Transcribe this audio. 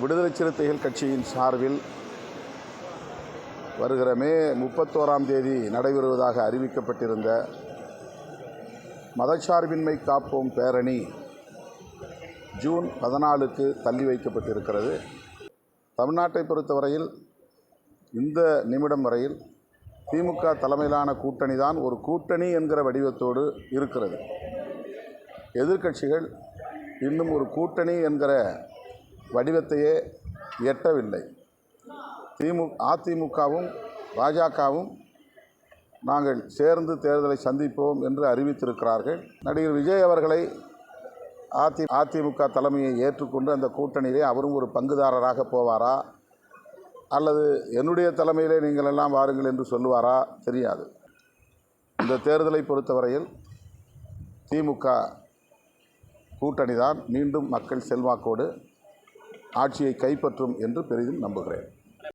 விடுதலை சிறுத்தைகள் கட்சியின் சார்பில் வருகிற மே முப்பத்தோராம் தேதி நடைபெறுவதாக அறிவிக்கப்பட்டிருந்த மதச்சார்பின்மை காப்போம் பேரணி ஜூன் பதினாலுக்கு தள்ளி வைக்கப்பட்டிருக்கிறது. தமிழ்நாட்டை பொறுத்தவரையில் இந்த நிமிடம் வரையில் திமுக தலைமையிலான கூட்டணி தான் ஒரு கூட்டணி என்கிற வடிவத்தோடு இருக்கிறது. எதிர்க்கட்சிகள் இன்னும் ஒரு கூட்டணி என்கிற வடிவத்தையே எட்டவில்லை. திமு அதிமுகவும் பாஜகவும் நாங்கள் சேர்ந்து தேர்தலை சந்திப்போம் என்று அறிவித்திருக்கிறார்கள். நடிகர் விஜய் அவர்களை அதி அதிமுக தலைமையை ஏற்றுக்கொண்டு அந்த கூட்டணியிலே அவரும் ஒரு பங்குதாரராக போவாரா? அல்லது என்னுடைய தலைமையிலே நீங்கள் எல்லாம் வாருங்கள் என்று சொல்லுவாரா? தெரியாது. இந்த தேர்தலை பொறுத்தவரையில் திமுக கூட்டணி தான் மீண்டும் மக்கள் செல்வாக்கோடு ஆட்சியை கைப்பற்றும் என்று பெரிதும் நம்புகிறேன்.